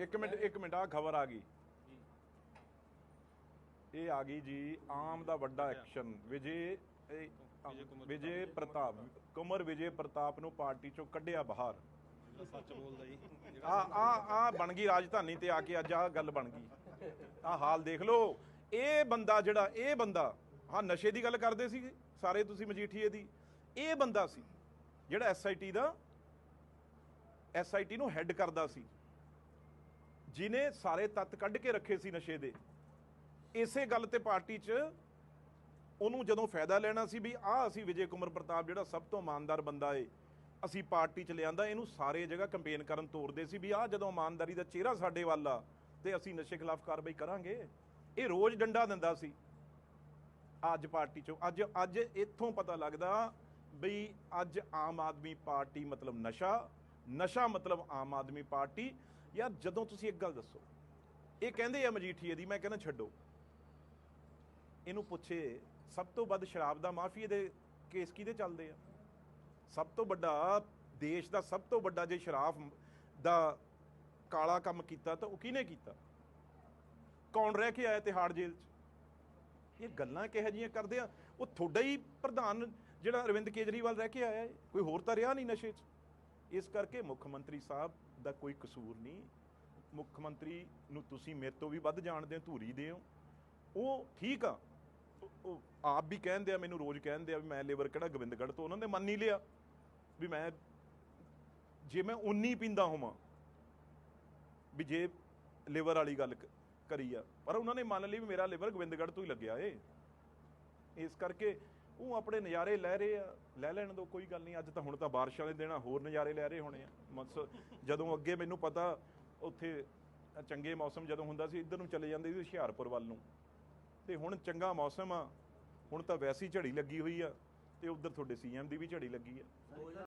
ਇੱਕ ਮਿੰਟ ਇੱਕ ਮਿੰਟ ਆ ਖਬਰ ਆ ਗਈ। ਇਹ ਆ ਗਈ ਜੀ ਆਮ ਦਾ ਵੱਡਾ ਐਕਸ਼ਨ ਵਿਜੇ ਵਿਜੇ ਪ੍ਰਤਾਪ। ਕੁਮਰ ਵਿਜੇ ਪ੍ਰਤਾਪ ਨੂੰ ਪਾਰਟੀ ਚੋਂ ਕੱਢਿਆ ਬਾਹਰ। ਸੱਚ ਬੋਲਦਾ ਜੀ। ਆ ਆ ਆ ਬਣ ਗਈ ਰਾਜਧਾਨੀ ਤੇ ਆ ਕੇ ਅੱਜ ਆ ਗੱਲ ਬਣ ਗਈ। ਆ ਹਾਲ ਦੇਖ ਲਓ ਇਹ ਬੰਦਾ ਜਿਹੜਾ ਇਹ ਬੰਦਾ ਹਾਂ ਨਸ਼ੇ ਦੀ ਗੱਲ ਕਰਦੇ ਸੀ ਸਾਰੇ ਤੁਸੀਂ ਮਜੀਠੀਏ ਦੀ। ਇਹ ਬੰਦਾ ਸੀ ਜਿਹੜਾ ਐਸਆਈਟੀ ਦਾ ਐਸਆਈਟੀ ਨੂੰ ਹੈੱਡ ਕਰਦਾ ਸੀ। ਜਿਨੇ ਸਾਰੇ ਤੱਤ ਕੱਢ ਕੇ ਰੱਖੇ ਸੀ ਨਸ਼ੇ ਦੇ। ਇਸੇ ਗੱਲ ਤੇ ਪਾਰਟੀ 'ਚ ਉਹਨੂੰ ਜਦੋਂ ਫਾਇਦਾ ਲੈਣਾ ਸੀ ਵੀ ਆਹ ਅਸੀਂ ਵਿਜੇ ਕੁਮਰ ਪ੍ਰਤਾਪ ਜਿਹੜਾ ਸਭ ਤੋਂ ਇਮਾਨਦਾਰ ਬੰਦਾ ਏ, ਅਸੀਂ ਪਾਰਟੀ 'ਚ ਲਿਆਂਦਾ, ਇਹਨੂੰ ਸਾਰੇ ਜਗ੍ਹਾ ਕੰਪੇਨ ਕਰਨ ਤੋਰਦੇ ਸੀ ਵੀ ਆਹ ਜਦੋਂ ਇਮਾਨਦਾਰੀ ਦਾ ਚਿਹਰਾ ਸਾਡੇ ਵੱਲ ਆ, ਤੇ ਅਸੀਂ ਨਸ਼ੇ ਖਿਲਾਫ ਕਾਰਵਾਈ ਕਰਾਂਗੇ। ਇਹ ਰੋਜ਼ ਡੰਡਾ ਦਿੰਦਾ ਸੀ। ਅੱਜ ਪਾਰਟੀ 'ਚੋਂ, ਅੱਜ ਅੱਜ ਇੱਥੋਂ ਪਤਾ ਲੱਗਦਾ ਬਈ ਅੱਜ ਆਮ ਆਦਮੀ ਪਾਰਟੀ ਮਤਲਬ ਨਸ਼ਾ ਨਸ਼ਾ ਮਤਲਬ ਆਮ ਆਦਮੀ ਪਾਰਟੀ ਯਾਰ ਜਦੋਂ ਤੁਸੀਂ ਇੱਕ ਗੱਲ ਦੱਸੋ, ਇਹ ਕਹਿੰਦੇ ਆ ਮਜੀਠੀਏ ਦੀ, ਮੈਂ ਕਹਿੰਦਾ ਛੱਡੋ। ਇਹਨੂੰ ਪੁੱਛੇ, ਸਭ ਤੋਂ ਵੱਧ ਸ਼ਰਾਬ ਦਾ ਮਾਫੀਏ ਦੇ ਕੇਸ ਕਿਹਦੇ ਚੱਲਦੇ ਆ? ਸਭ ਤੋਂ ਵੱਡਾ ਦੇਸ਼ ਦਾ ਸਭ ਤੋਂ ਵੱਡਾ ਜੇ ਸ਼ਰਾਬ ਦਾ ਕਾਲਾ ਕੰਮ ਕੀਤਾ ਤਾਂ ਉਹ ਕਿਹਨੇ ਕੀਤਾ? ਕੌਣ ਰਹਿ ਕੇ ਆਇਆ ਤਿਹਾੜ ਜੇਲ੍ਹ 'ਚ? ਇਹ ਗੱਲਾਂ ਕਿਹੋ ਜਿਹੀਆਂ ਕਰਦੇ ਆ? ਉਹ ਤੁਹਾਡਾ ਹੀ ਪ੍ਰਧਾਨ ਜਿਹੜਾ ਅਰਵਿੰਦ ਕੇਜਰੀਵਾਲ ਰਹਿ ਕੇ ਆਇਆ ਹੈ ਕੋਈ ਹੋਰ ਤਾਂ ਰਿਹਾ ਨਹੀਂ ਨਸ਼ੇ 'ਚ। ਇਸ ਕਰਕੇ ਮੁੱਖ ਮੰਤਰੀ ਸਾਹਿਬ ਦਾ ਕੋਈ ਕਸੂਰ ਨਹੀਂ। ਮੁੱਖ ਮੰਤਰੀ ਨੂੰ ਤੁਸੀਂ ਮੇਰੇ ਤੋਂ ਵੀ ਵੱਧ ਜਾਣਦੇ ਹੋ, ਧੂਰੀ ਦੇ ਹੋ। ਉਹ ਠੀਕ ਆ। ਉਹ- ਆਪ ਵੀ ਕਹਿੰਦੇ ਆ, ਮੈਨੂੰ ਰੋਜ਼ ਕਹਿੰਦੇ ਆ ਵੀ ਮੈਂ ਲੇਬਰ ਕਿਹੜਾ ਗੋਬਿੰਦਗੜ੍ਹ ਤੋਂ, ਉਹਨਾਂ ਨੇ ਮੰਨ ਹੀ ਲਿਆ ਵੀ ਮੈਂ ਜੇ ਮੈਂ ਉਨੀ ਪੀਂਦਾ ਹੋਵਾਂ ਵੀ ਜੇ ਲੇਬਰ ਵਾਲੀ ਗੱਲ ਕਰੀ ਆ। ਪਰ ਉਹਨਾਂ ਨੇ ਮੰਨ ਲਈ ਵੀ ਮੇਰਾ ਲੇਬਰ ਗੋਬਿੰਦਗੜ੍ਹ ਤੋਂ ਹੀ ਲੱਗਿਆ ਏ। ਇਸ ਕਰਕੇ ਉਹ ਆਪਣੇ ਨਜ਼ਾਰੇ ਲੈ ਰਹੇ ਆ। ਲੈ ਲੈਣ ਦੋ, ਕੋਈ ਗੱਲ ਨਹੀਂ। ਅੱਜ ਤਾਂ ਹੁਣ ਤਾਂ ਬਾਰਿਸ਼ਾਂ ਦੇ ਦਿਨ ਆ, ਹੋਰ ਨਜ਼ਾਰੇ ਲੈ ਰਹੇ ਹੋਣੇ ਆ। ਮਸ ਜਦੋਂ ਅੱਗੇ ਮੈਨੂੰ ਪਤਾ, ਉੱਥੇ ਚੰਗੇ ਮੌਸਮ ਜਦੋਂ ਹੁੰਦਾ ਸੀ, ਇੱਧਰ ਨੂੰ ਚਲੇ ਜਾਂਦੇ ਸੀ ਹੁਸ਼ਿਆਰਪੁਰ ਵੱਲ ਨੂੰ। ਤੇ ਹੁਣ ਚੰਗਾ ਮੌਸਮ ਆ, ਹੁਣ ਤਾਂ ਵੈਸੀ ਝੜੀ ਲੱਗੀ ਹੋਈ ਆ, ਤੇ ਉਧਰ ਤੁਹਾਡੇ ਸੀਐਮ ਦੀ ਵੀ ਝੜੀ ਲੱਗੀ ਆ।